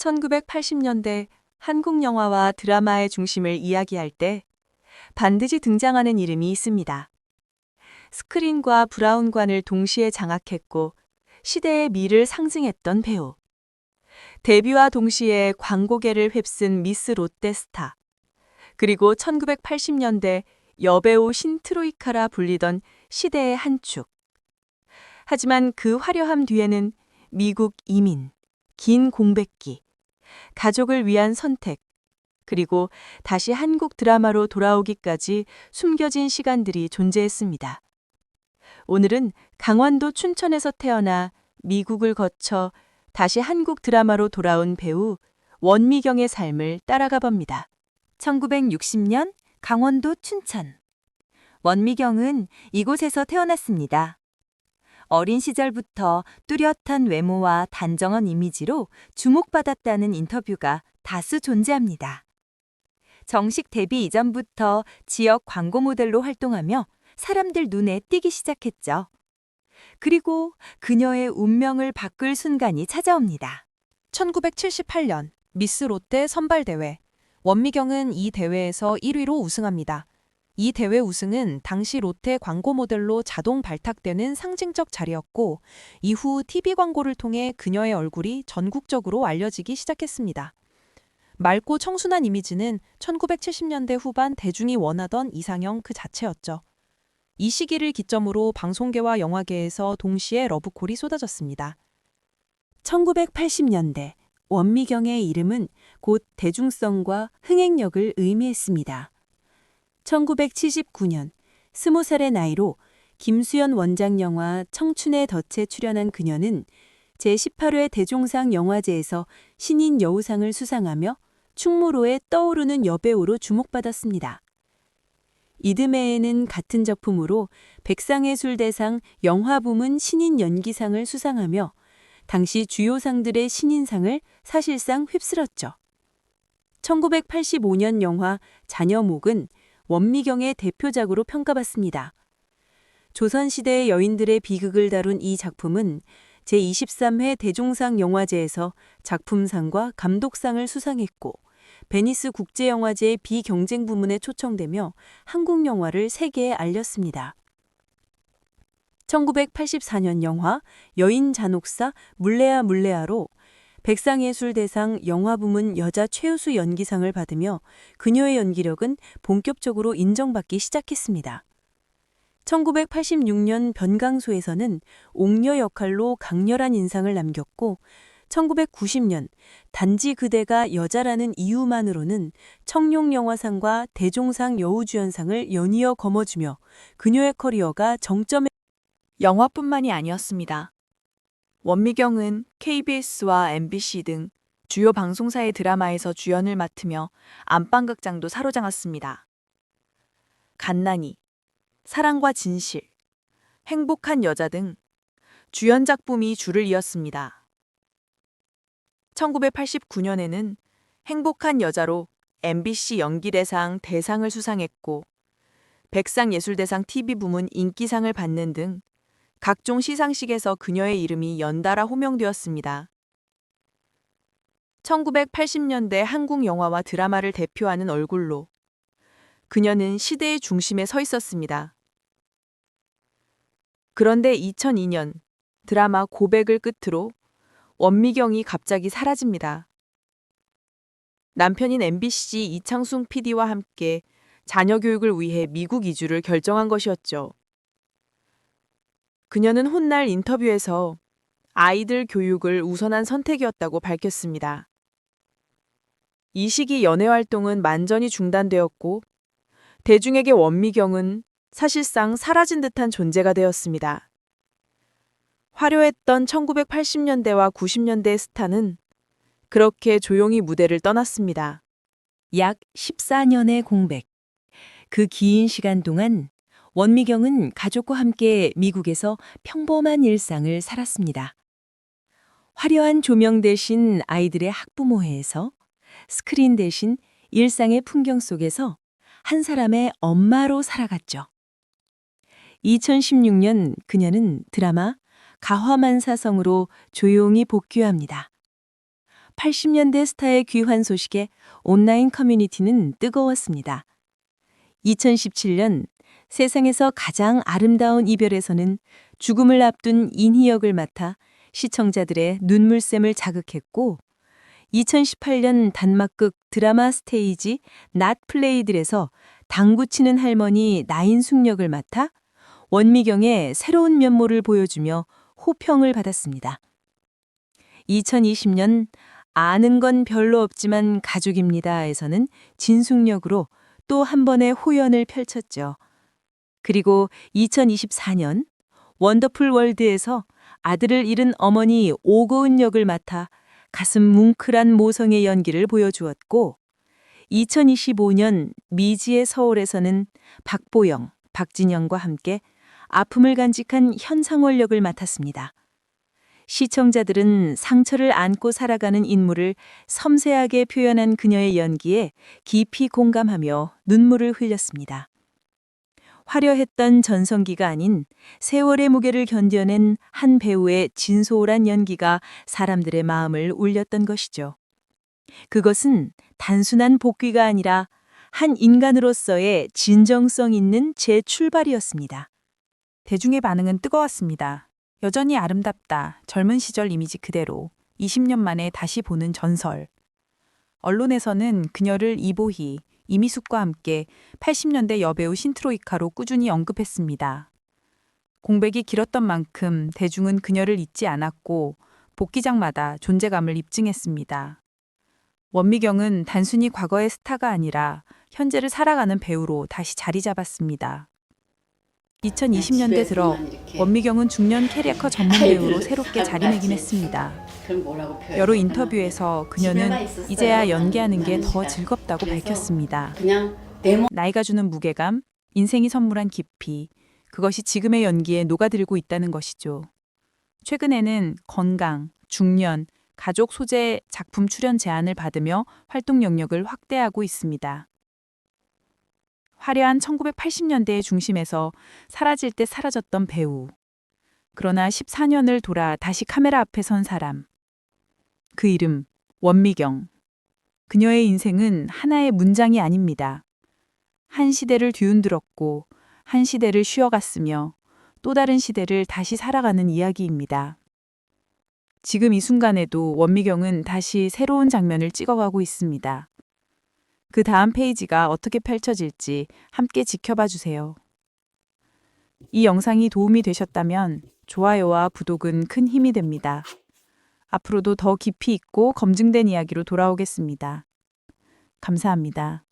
1980년대 한국 영화와 드라마의 중심을 이야기할 때 반드시 등장하는 이름이 있습니다. 스크린과 브라운관을 동시에 장악했고 시대의 미를 상징했던 배우. 데뷔와 동시에 광고계를 휩쓴 미스 롯데스타. 그리고 1980년대 여배우 신트로이카라 불리던 시대의 한 축. 하지만 그 화려함 뒤에는 미국 이민, 긴 공백기, 가족을 위한 선택, 그리고 다시 한국 드라마로 돌아오기까지 숨겨진 시간들이 존재했습니다. 오늘은 강원도 춘천에서 태어나 미국을 거쳐 다시 한국 드라마로 돌아온 배우 원미경의 삶을 따라가 봅니다. 1960년 강원도 춘천. 원미경은 이곳에서 태어났습니다. 어린 시절부터 뚜렷한 외모와 단정한 이미지로 주목받았다는 인터뷰가 다수 존재합니다. 정식 데뷔 이전부터 지역 광고 모델로 활동하며 사람들 눈에 띄기 시작했죠. 그리고 그녀의 운명을 바꿀 순간이 찾아옵니다. 1978년 미스 롯데 선발대회. 원미경은 이 대회에서 1위로 우승합니다. 이 대회 우승은 당시 롯데 광고 모델로 자동 발탁되는 상징적 자리였고, 이후 TV 광고를 통해 그녀의 얼굴이 전국적으로 알려지기 시작했습니다. 맑고 청순한 이미지는 1970년대 후반 대중이 원하던 이상형 그 자체였죠. 이 시기를 기점으로 방송계와 영화계에서 동시에 러브콜이 쏟아졌습니다. 1980년대 원미경의 이름은 곧 대중성과 흥행력을 의미했습니다. 1979년 20살의 나이로 김수현 원작 영화 청춘의 덫에 출연한 그녀는 제18회 대종상 영화제에서 신인 여우상을 수상하며 충무로에 떠오르는 여배우로 주목받았습니다. 이듬해에는 같은 작품으로 백상예술대상 영화 부문 신인 연기상을 수상하며 당시 주요 상들의 신인상을 사실상 휩쓸었죠. 1985년 영화 자녀목은 원미경의 대표작으로 평가받습니다. 조선시대의 여인들의 비극을 다룬 이 작품은 제23회 대종상 영화제에서 작품상과 감독상을 수상했고 베니스 국제영화제 비경쟁 부문에 초청되며 한국 영화를 세계에 알렸습니다. 1984년 영화 여인 잔혹사 물레아 물레아로 백상예술대상 영화부문 여자 최우수 연기상을 받으며 그녀의 연기력은 본격적으로 인정받기 시작했습니다. 1986년 변강소에서는 옥녀 역할로 강렬한 인상을 남겼고 1990년 단지 그대가 여자라는 이유만으로는 청룡영화상과 대종상 여우주연상을 연이어 거머쥐며 그녀의 커리어가 정점에 영화뿐만이 아니었습니다. 원미경은 KBS와 MBC 등 주요 방송사의 드라마에서 주연을 맡으며 안방극장도 사로잡았습니다. 갓난이, 사랑과 진실, 행복한 여자 등 주연 작품이 줄을 이었습니다. 1989년에는 행복한 여자로 MBC 연기대상 대상을 수상했고 백상예술대상 TV 부문 인기상을 받는 등 각종 시상식에서 그녀의 이름이 연달아 호명되었습니다. 1980년대 한국 영화와 드라마를 대표하는 얼굴로 그녀는 시대의 중심에 서 있었습니다. 그런데 2002년 드라마 고백을 끝으로 원미경이 갑자기 사라집니다. 남편인 MBC 이창순 PD와 함께 자녀 교육을 위해 미국 이주를 결정한 것이었죠. 그녀는 훗날 인터뷰에서 아이들 교육을 우선한 선택이었다고 밝혔습니다. 이 시기 연애 활동은 만전히 중단되었고 대중에게 원미경은 사실상 사라진 듯한 존재가 되었습니다. 화려했던 1980년대와 90년대의 스타는 그렇게 조용히 무대를 떠났습니다. 약 14년의 공백. 그 긴 시간 동안 원미경은 가족과 함께 미국에서 평범한 일상을 살았습니다. 화려한 조명 대신 아이들의 학부모회에서 스크린 대신 일상의 풍경 속에서 한 사람의 엄마로 살아갔죠. 2016년 그녀는 드라마 가화만사성으로 조용히 복귀합니다. 80년대 스타의 귀환 소식에 온라인 커뮤니티는 뜨거웠습니다. 2017년 세상에서 가장 아름다운 이별에서는 죽음을 앞둔 인희 역을 맡아 시청자들의 눈물샘을 자극했고 2018년 단막극 드라마 스테이지 낫 플레이들에서 당구 치는 할머니 나인숙 역을 맡아 원미경의 새로운 면모를 보여주며 호평을 받았습니다. 2020년 아는 건 별로 없지만 가족입니다에서는 진숙 역으로 또 한 번의 호연을 펼쳤죠. 그리고 2024년 원더풀 월드에서 아들을 잃은 어머니 오고은 역을 맡아 가슴 뭉클한 모성의 연기를 보여주었고 2025년 미지의 서울에서는 박보영, 박진영과 함께 아픔을 간직한 현상월 역을 맡았습니다. 시청자들은 상처를 안고 살아가는 인물을 섬세하게 표현한 그녀의 연기에 깊이 공감하며 눈물을 흘렸습니다. 화려했던 전성기가 아닌 세월의 무게를 견뎌낸 한 배우의 진소홀한 연기가 사람들의 마음을 울렸던 것이죠. 그것은 단순한 복귀가 아니라 한 인간으로서의 진정성 있는 재출발이었습니다. 대중의 반응은 뜨거웠습니다. 여전히 아름답다. 젊은 시절 이미지 그대로 20년 만에 다시 보는 전설. 언론에서는 그녀를 이보희, 이미숙과 함께 80년대 여배우 신트로이카로 꾸준히 언급했습니다. 공백이 길었던 만큼 대중은 그녀를 잊지 않았고 복귀작마다 존재감을 입증했습니다. 원미경은 단순히 과거의 스타가 아니라 현재를 살아가는 배우로 다시 자리 잡았습니다. 2020년대 들어 원미경은 중년 캐리커 전문 배우로 새롭게 자리매김했습니다. 여러 인터뷰에서 그녀는 이제야 연기하는 게 더 즐겁다고 밝혔습니다. 나이가 주는 무게감, 인생이 선물한 깊이, 그것이 지금의 연기에 녹아들고 있다는 것이죠. 최근에는 건강, 중년, 가족 소재 작품 출연 제안을 받으며 활동 영역을 확대하고 있습니다. 화려한 1980년대의 중심에서 사라질 때 사라졌던 배우. 그러나 14년을 돌아 다시 카메라 앞에 선 사람. 그 이름, 원미경. 그녀의 인생은 하나의 문장이 아닙니다. 한 시대를 뒤흔들었고, 한 시대를 쉬어갔으며, 또 다른 시대를 다시 살아가는 이야기입니다. 지금 이 순간에도 원미경은 다시 새로운 장면을 찍어가고 있습니다. 그 다음 페이지가 어떻게 펼쳐질지 함께 지켜봐 주세요. 이 영상이 도움이 되셨다면 좋아요와 구독은 큰 힘이 됩니다. 앞으로도 더 깊이 있고 검증된 이야기로 돌아오겠습니다. 감사합니다.